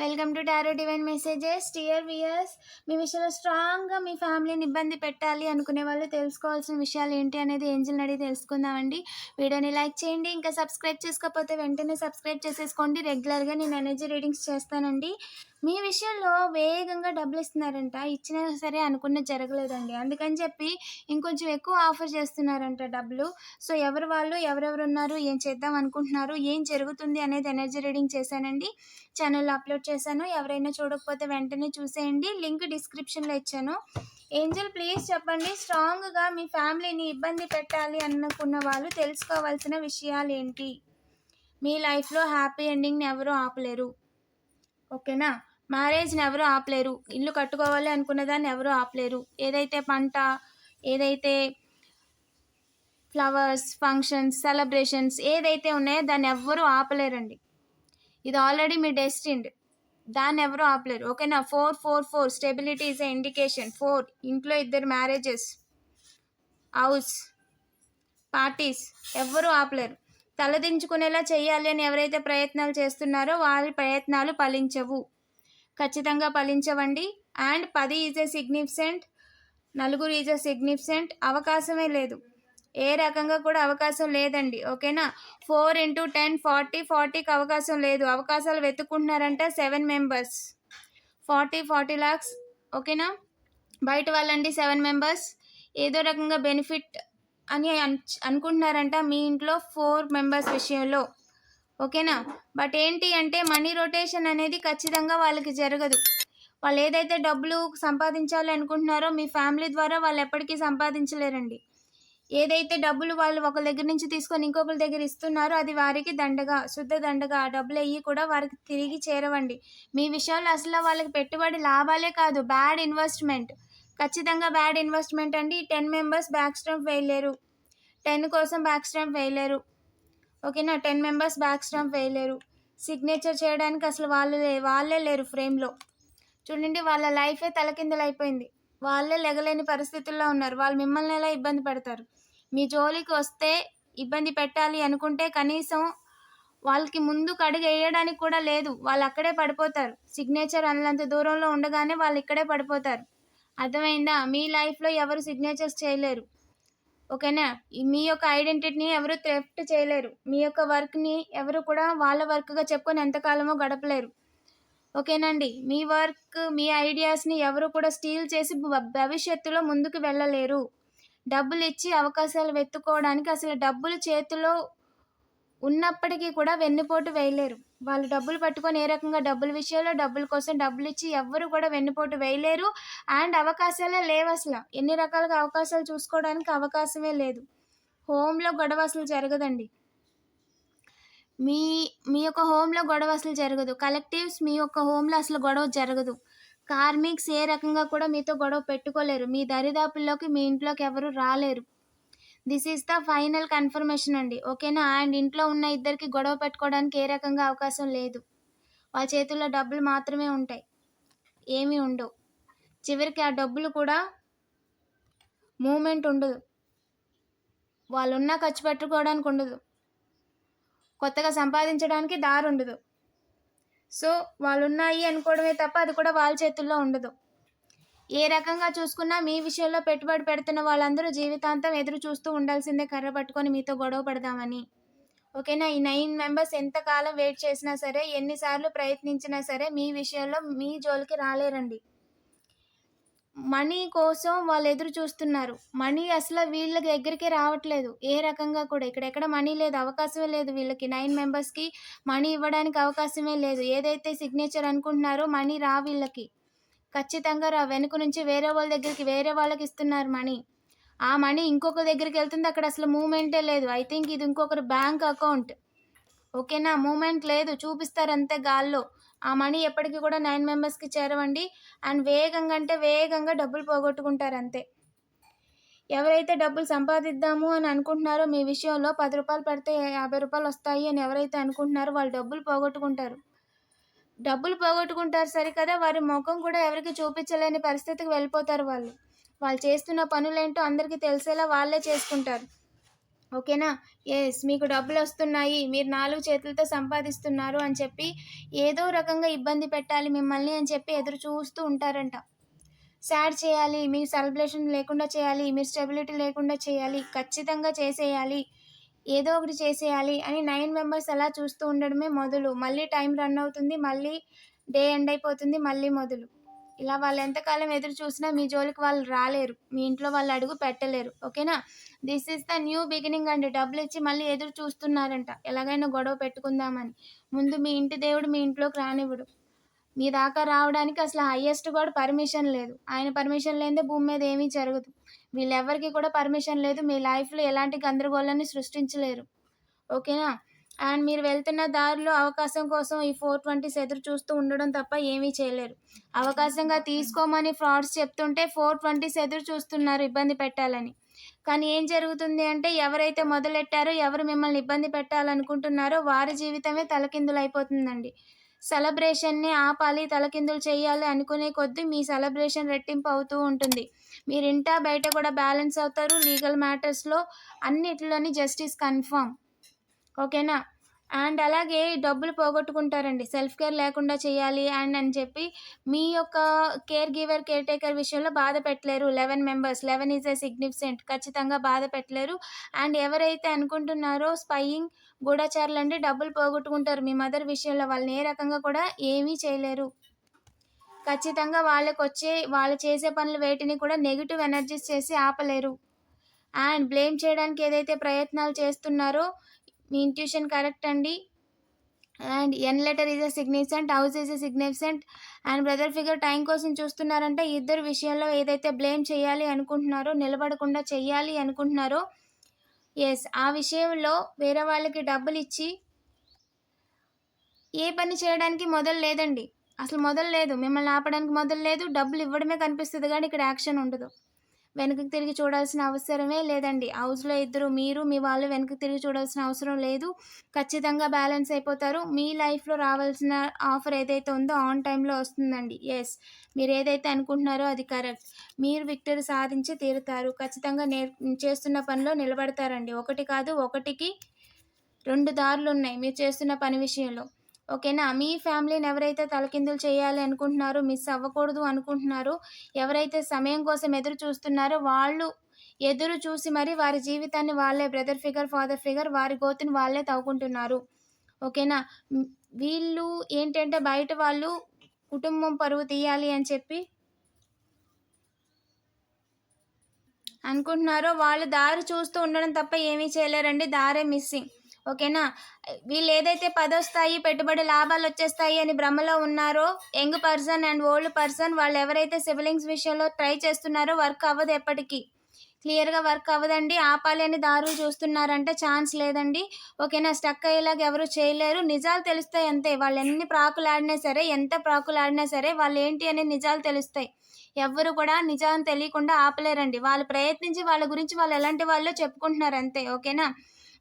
Welcome to tarot divine messages dear viewers మీ విషయంలో స్ట్రాంగ్గా మీ ఫ్యామిలీని ఇబ్బంది పెట్టాలి అనుకునే వాళ్ళు తెలుసుకోవాల్సిన విషయాలు ఏంటి అనేది ఏంజిల్ని అడిగి తెలుసుకుందామండి. వీడియోని లైక్ చేయండి ఇంకా సబ్స్క్రైబ్ చేసుకోకపోతే వెంటనే సబ్స్క్రైబ్ చేసేసుకోండి. రెగ్యులర్గా నేను ఎనర్జీ రీడింగ్స్ చేస్తానండి. మీ విషయంలో వేగంగా డబ్బులు ఇస్తున్నారంట ఇచ్చినా సరే అనుకున్న జరగలేదండి. అందుకని చెప్పి ఇంకొంచెం ఎక్కువ ఆఫర్ చేస్తున్నారంట డబ్బులు. సో ఎవరు వాళ్ళు ఎవరెవరు ఉన్నారు ఏం చేద్దాం అనుకుంటున్నారు ఏం జరుగుతుంది అనేది ఎనర్జీ రీడింగ్ చేశానండి. ఛానల్లో అప్లోడ్ చేశాను. ఎవరైనా చూడకపోతే వెంటనే చూసేయండి. లింక్ డిస్క్రిప్షన్లో ఇచ్చాను. ఏంజల్ ప్లీజ్ చెప్పండి. స్ట్రాంగ్గా మీ ఫ్యామిలీని ఇబ్బంది పెట్టాలి అనుకున్న వాళ్ళు తెలుసుకోవాల్సిన విషయాలు ఏంటి మీ లైఫ్లో హ్యాపీ ఎండింగ్ని ఎవరు ఆపలేరు. ఓకేనా? మ్యారేజ్ని ఎవరు ఆపలేరు. ఇల్లు కట్టుకోవాలి అనుకున్న దాన్ని ఎవరు ఆపలేరు. ఏదైతే పంట ఏదైతే ఫ్లవర్స్ ఫంక్షన్స్ సెలబ్రేషన్స్ ఏదైతే ఉన్నాయో దాన్ని ఎవ్వరూ ఆపలేరండి. ఇది ఆల్రెడీ మీ డెస్టిండ్. దాన్ని ఎవరు ఆపలేరు. ఓకేనా? Four four four. Stability is a indication. Four. ఇంట్లో ఇద్దరు మ్యారేజెస్ హౌస్ పార్టీస్ ఎవ్వరూ ఆపలేరు. తలదించుకునేలా చేయాలి అని ఎవరైతే ప్రయత్నాలు చేస్తున్నారో వారి ప్రయత్నాలు ఫలించవు. ఖచ్చితంగా ఫలించవండి. అండ్ పది ఈజ్ ఎ సిగ్నిఫిసెంట్ నలుగురు ఈజ్ ఎ సిగ్నిఫిసెంట్ అవకాశమే లేదు. ఏ రకంగా కూడా అవకాశం లేదండి. ఓకేనా? ఫోర్ ఇంటూ టెన్ ఫార్టీ ఫార్టీకి అవకాశం లేదు. అవకాశాలు వెతుక్కుంటున్నారంట seven members. Forty forty lakhs. ఓకేనా? బయట వాళ్ళండి సెవెన్ మెంబర్స్. ఏదో రకంగా బెనిఫిట్ అని అన్ అనుకుంటున్నారంట మీ ఇంట్లో ఫోర్ మెంబర్స్ విషయంలో. ఓకేనా? బట్ ఏంటి అంటే మనీ రొటేషన్ అనేది ఖచ్చితంగా వాళ్ళకి జరగదు. వాళ్ళు ఏదైతే డబ్బులు సంపాదించాలి అనుకుంటున్నారో మీ ఫ్యామిలీ ద్వారా వాళ్ళు ఎప్పటికీ సంపాదించలేరండి. ఏదైతే డబ్బులు వాళ్ళు ఒక దగ్గర నుంచి తీసుకొని ఇంకొకరి దగ్గర ఇస్తున్నారో అది వారికి దండగా శుద్ధ దండగా ఆ డబ్బులు అయ్యి కూడా వారికి తిరిగి చేరవండి. మీ విషయంలో అసలు వాళ్ళకి పెట్టుబడి లాభాలే కాదు బ్యాడ్ ఇన్వెస్ట్మెంట్. ఖచ్చితంగా బ్యాడ్ ఇన్వెస్ట్మెంట్ అండి. టెన్ మెంబర్స్ బ్యాక్ స్టాంప్ వేయలేరు టెన్ కోసం బ్యాక్ స్టాంప్ వేయలేరు ఓకేనా? టెన్ మెంబర్స్ బ్యాక్ స్టాంప్ వేయలేరు సిగ్నేచర్ చేయడానికి అసలు వాళ్ళు వాళ్ళే లేరు ఫ్రేమ్లో. చూడండి వాళ్ళ లైఫే తలకిందలైపోయింది. వాళ్ళే లెగలేని పరిస్థితుల్లో ఉన్నారు. వాళ్ళు మిమ్మల్ని ఎలా ఇబ్బంది పెడతారు? మీ జోలికి వస్తే ఇబ్బంది పెట్టాలి అనుకుంటే కనీసం వాళ్ళకి ముందు కడుగు వేయడానికి కూడా లేదు. వాళ్ళు అక్కడే పడిపోతారు. సిగ్నేచర్ అన్నంత దూరంలో ఉండగానే వాళ్ళు ఇక్కడే పడిపోతారు. అర్థమైందా? మీ లైఫ్లో ఎవరు సిగ్నేచర్స్ చేయలేరు. ఓకేనా? మీ యొక్క ఐడెంటిటీని ఎవరు థ్రెఫ్ట్ చేయలేరు. మీ యొక్క వర్క్ని ఎవరు కూడా వాళ్ళ వర్క్గా చెప్పుకొని ఎంతకాలమో గడపలేరు. ఓకేనండి మీ వర్క్ మీ ఐడియాస్ని ఎవరు కూడా స్టీల్ చేసి భవిష్యత్తులో ముందుకు వెళ్ళలేరు. డబ్బులు ఇచ్చి అవకాశాలు వెతుక్కోవడానికి అసలు డబ్బులు చేతిలో ఉన్నప్పటికీ కూడా వెన్నుపోటు వేయలేరు. వాళ్ళు డబ్బులు పట్టుకొని ఏ రకంగా డబ్బుల విషయంలో డబ్బుల కోసం డబ్బులు ఇచ్చి ఎవ్వరు కూడా వెన్నుపోటు వేయలేరు. అండ్ అవకాశాలే లేవు అసలు. ఎన్ని రకాలుగా అవకాశాలు చూసుకోవడానికి అవకాశమే లేదు. హోమ్లో గొడవ అసలు జరగదండి. మీ మీ యొక్క హోమ్లో గొడవ అసలు జరగదు. కలెక్టివ్స్ మీ యొక్క హోమ్లో అసలు గొడవ జరగదు. కార్మిక్స్ ఏ రకంగా కూడా మీతో గొడవ పెట్టుకోలేరు. మీ దరిదాపుల్లోకి మీ ఇంట్లోకి ఎవరు రాలేరు. This is the final confirmation అండి. ఓకేనా? అండ్ ఇంట్లో ఉన్న ఇద్దరికి గొడవ పెట్టుకోవడానికి ఏ రకంగా అవకాశం లేదు. వాళ్ళ చేతుల్లో డబ్బులు మాత్రమే ఉంటాయి. ఏమీ ఉండవు. చివరికి ఆ డబ్బులు కూడా మూమెంట్ ఉండదు. వాళ్ళున్నా ఖర్చు పెట్టుకోవడానికి ఉండదు. కొత్తగా సంపాదించడానికి దారి ఉండదు. సో వాళ్ళు ఉన్నాయి అనుకోవడమే తప్ప అది కూడా వాళ్ళ చేతుల్లో ఉండదు. ఏ రకంగా చూసుకున్నా మీ విషయంలో పెట్టుబడి పెడుతున్న వాళ్ళందరూ జీవితాంతం ఎదురు చూస్తూ ఉండాల్సిందే కర్ర పట్టుకొని మీతో గొడవ పడదామని. ఓకేనా? ఈ నైన్ మెంబర్స్ ఎంతకాలం వెయిట్ చేసినా సరే ఎన్నిసార్లు ప్రయత్నించినా సరే మీ విషయంలో మీ జోలికి రాలేరండి. మనీ కోసం వాళ్ళు ఎదురు చూస్తున్నారు. మనీ అసలు వీళ్ళ దగ్గరికి రావట్లేదు. ఏ రకంగా కూడా ఇక్కడ ఎక్కడ మనీ లేదు అవకాశమే లేదు వీళ్ళకి. నైన్ మెంబర్స్కి మనీ ఇవ్వడానికి అవకాశమే లేదు. ఏదైతే సిగ్నేచర్ అనుకుంటున్నారో మనీ రా వీళ్ళకి. ఖచ్చితంగా రా వెనుక నుంచి వేరే వాళ్ళ దగ్గరికి వేరే వాళ్ళకి ఇస్తున్నారు మనీ. ఆ మనీ ఇంకొక దగ్గరికి వెళ్తుంది అక్కడ అసలు మూమెంటే లేదు. ఐ థింక్ ఇది ఇంకొకరు బ్యాంక్ అకౌంట్. ఓకేనా? మూమెంట్ లేదు చూపిస్తారు అంతే గాల్లో. ఆ మనీ ఎప్పటికీ కూడా నైన్ మెంబర్స్కి చేరవండి. అండ్ వేగంగా అంటే వేగంగా డబ్బులు పోగొట్టుకుంటారు అంతే. ఎవరైతే డబ్బులు సంపాదిద్దాము అని అనుకుంటున్నారో మీ విషయంలో పది రూపాయలు పెడితే యాభై రూపాయలు వస్తాయి అని ఎవరైతే అనుకుంటున్నారో వాళ్ళు డబ్బులు పోగొట్టుకుంటారు. డబ్బులు పోగొట్టుకుంటారు సరికదా వారి ముఖం కూడా ఎవరికి చూపించలేని పరిస్థితికి వెళ్ళిపోతారు వాళ్ళు. వాళ్ళు చేస్తున్న పనులేంటో అందరికీ తెలిసేలా వాళ్ళే చేసుకుంటారు. ఓకేనా? ఎస్ మీకు డబ్బులు వస్తున్నాయి మీరు నాలుగు చేతులతో సంపాదిస్తున్నారు అని చెప్పి ఏదో రకంగా ఇబ్బంది పెట్టాలి మిమ్మల్ని అని చెప్పి ఎదురు చూస్తూ ఉంటారంట. సాడ్ చేయాలి మీ సెలబ్రేషన్ లేకుండా చేయాలి మీ స్టెబిలిటీ లేకుండా చేయాలి ఖచ్చితంగా చేసేయాలి. ఏదో ఒకటి చేసేయాలి అని నైన్ మెంబర్స్ అలా చూస్తూ ఉండడమే మొదలు. మళ్ళీ టైం రన్ అవుతుంది మళ్ళీ డే ఎండ్ అయిపోతుంది మళ్ళీ మొదలు. ఇలా వాళ్ళు ఎంతకాలం ఎదురు చూసినా మీ జోలికి వాళ్ళు రాలేరు. మీ ఇంట్లో వాళ్ళు అడుగు పెట్టలేరు. ఓకేనా? This is the new beginning అండి. డబ్బులు ఇచ్చి మళ్ళీ ఎదురు చూస్తున్నారంట. ఎలాగైనా గొడవ పెట్టుకుందామని. ముందు మీ ఇంటి దేవుడు మీ ఇంట్లోకి రానివ్వడు. మీ దాకా రావడానికి అసలు హయ్యెస్ట్ కూడా పర్మిషన్ లేదు. ఆయన పర్మిషన్ లేదే భూమి మీద ఏమీ జరగదు. వీళ్ళెవరికి కూడా పర్మిషన్ లేదు. మీ లైఫ్లో ఎలాంటి గందరగోళాన్ని సృష్టించలేరు. ఓకేనా? అండ్ మీరు వెళ్తున్న దారిలో అవకాశం కోసం ఈ ఫోర్ ట్వంటీస్ ఎదురు చూస్తూ ఉండడం తప్ప ఏమీ చేయలేరు. అవకాశంగా తీసుకోమని ఫ్రాడ్స్ చెప్తుంటే ఫోర్ ట్వంటీస్ ఎదురు చూస్తున్నారు ఇబ్బంది పెట్టాలని. కానీ ఏం జరుగుతుంది అంటే ఎవరైతే మొదలెట్టారో ఎవరు మిమ్మల్ని ఇబ్బంది పెట్టాలనుకుంటున్నారో వారి జీవితమే తలకిందులు అయిపోతుందండి సెలబ్రేషన్ని ఆపాలి తలకిందులు చేయాలి అనుకునే కొద్దీ మీ సెలబ్రేషన్ రెట్టింపు అవుతూ ఉంటుంది. మీరు ఇంటా బయట కూడా బ్యాలెన్స్ అవుతారు. లీగల్ మ్యాటర్స్లో అన్నిటిలోని జస్టిస్ కన్ఫర్మ్ ఓకేనా? అండ్ అలాగే డబ్బులు పోగొట్టుకుంటారండి. సెల్ఫ్ కేర్ లేకుండా చేయాలి అండ్ అని చెప్పి మీ యొక్క కేర్ గివర్ కేర్ టేకర్ విషయంలో బాధ పెట్టలేరు. Eleven members eleven is a significant. ఖచ్చితంగా బాధ పెట్టలేరు. అండ్ ఎవరైతే అనుకుంటున్నారో స్పయింగ్ గూఢచారులు అంటే డబ్బులు పోగొట్టుకుంటారు. మీ మదర్ విషయంలో వాళ్ళని ఏ రకంగా కూడా ఏమీ చేయలేరు. ఖచ్చితంగా వాళ్ళకి వచ్చే వాళ్ళు చేసే పనులు వేటిని కూడా నెగిటివ్ ఎనర్జీస్ చేసి ఆపలేరు. అండ్ బ్లేమ్ చేయడానికి ఏదైతే ప్రయత్నాలు చేస్తున్నారో మీ ఇంట్యూషన్ కరెక్ట్ అండి. And N letter is a significant house is a significant and brother figure time కోసం చూస్తున్నారంటే ఇద్దరు విషయంలో ఏదైతే బ్లేమ్ చేయాలి అనుకుంటున్నారో నిలబడకుండా చేయాలి అనుకుంటున్నారో ఎస్ ఆ విషయంలో వేరే వాళ్ళకి డబ్బులు ఇచ్చి ఏ పని చేయడానికి మొదలు లేదండి. అసలు మొదలు లేదు. మిమ్మల్ని ఆపడానికి మొదలు లేదు. డబ్బులు ఇవ్వడమే కనిపిస్తుంది కానీ ఇక్కడ యాక్షన్ ఉండదు. వెనక్కి తిరిగి చూడాల్సిన అవసరమే లేదండి. హౌస్లో ఇద్దరు మీరు మీ వాళ్ళు వెనక్కి తిరిగి చూడాల్సిన అవసరం లేదు. ఖచ్చితంగా బ్యాలెన్స్ అయిపోతారు. మీ లైఫ్లో రావాల్సిన ఆఫర్ ఏదైతే ఉందో ఆన్ టైంలో వస్తుందండి. ఎస్ మీరు ఏదైతే అనుకుంటున్నారో అది కరెక్ట్. మీరు విక్టరీ సాధించి తీరుతారు. ఖచ్చితంగా నే చేస్తున్న పనిలో నిలబడతారండి. ఒకటి కాదు ఒకటికి రెండు దారులు ఉన్నాయి మీరు చేస్తున్న పని విషయంలో. ఓకేనా? మీ ఫ్యామిలీని ఎవరైతే తలకిందులు చేయాలి అనుకుంటున్నారో మిస్ అవ్వకూడదు అనుకుంటున్నారో ఎవరైతే సమయం కోసం ఎదురు చూస్తున్నారో వాళ్ళు ఎదురు చూసి మరి వారి జీవితాన్ని వాళ్ళే బ్రదర్ ఫిగర్ ఫాదర్ ఫిగర్ వారి గోతుని వాళ్ళే తవ్వుకుంటున్నారు. ఓకేనా? వీళ్ళు ఏంటంటే బయట వాళ్ళు కుటుంబం పరువు తీయాలి అని చెప్పి అనుకుంటున్నారో వాళ్ళు దారి చూస్తూ ఉండడం తప్ప ఏమీ చేయలేరండి. దారే మిస్సింగ్. ఓకేనా? వీళ్ళు ఏదైతే పదొస్తాయి పెట్టుబడి లాభాలు వచ్చేస్తాయి అని భ్రమలో ఉన్నారో young person and old person వాళ్ళు ఎవరైతే సివిలింగ్స్ విషయంలో ట్రై చేస్తున్నారో వర్క్ అవ్వదు ఎప్పటికీ. క్లియర్గా వర్క్ అవ్వదండి. ఆపాలి అని దారులు చూస్తున్నారంటే ఛాన్స్ లేదండి. ఓకేనా? స్టక్ అయ్యేలాగా ఎవరు చేయలేరు. నిజాలు తెలుస్తాయి అంతే. వాళ్ళు ఎన్ని ప్రాకులు ఆడినా సరే ఎంత ప్రాకులు ఆడినా సరే వాళ్ళు ఏంటి అనే నిజాలు తెలుస్తాయి. ఎవరు కూడా నిజాన్ని తెలియకుండా ఆపలేరండి. వాళ్ళు ప్రయత్నించి వాళ్ళ గురించి వాళ్ళు ఎలాంటి వాళ్ళు చెప్పుకుంటున్నారు అంతే. ఓకేనా?